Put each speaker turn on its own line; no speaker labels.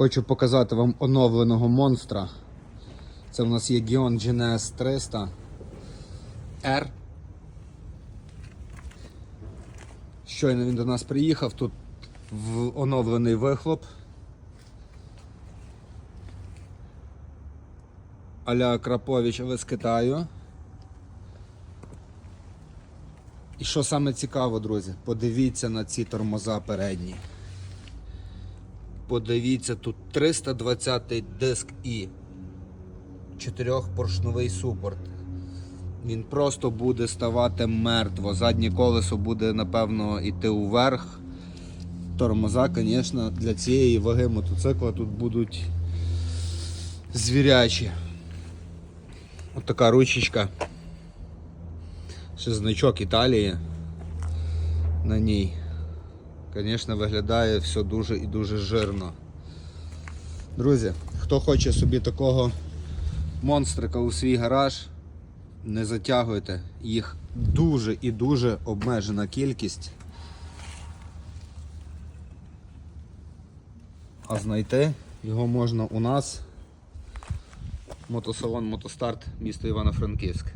Хочу показати вам оновленого монстра. Це у нас є Gion GNS 300 R. Щойно він до нас приїхав, тут оновлений вихлоп. Аля Крапович, але з Китаю. І що саме цікаво, друзі, подивіться на ці тормоза передні. Подивіться, тут 320 диск і чотирьохпоршневий супорт. Він просто буде ставати мертво. Заднє колесо буде, напевно, йти вверх. Тормоза, звісно, для цієї ваги мотоцикла тут будуть звірячі. От така ручечка. Ще значок Італії на ній. Звісно, виглядає все дуже і дуже жирно. Друзі, хто хоче собі такого монстрика у свій гараж, не затягуйте. Їх дуже і дуже обмежена кількість. А знайти його можна у нас. Мотосалон Мотостарт, місто Івано-Франківськ.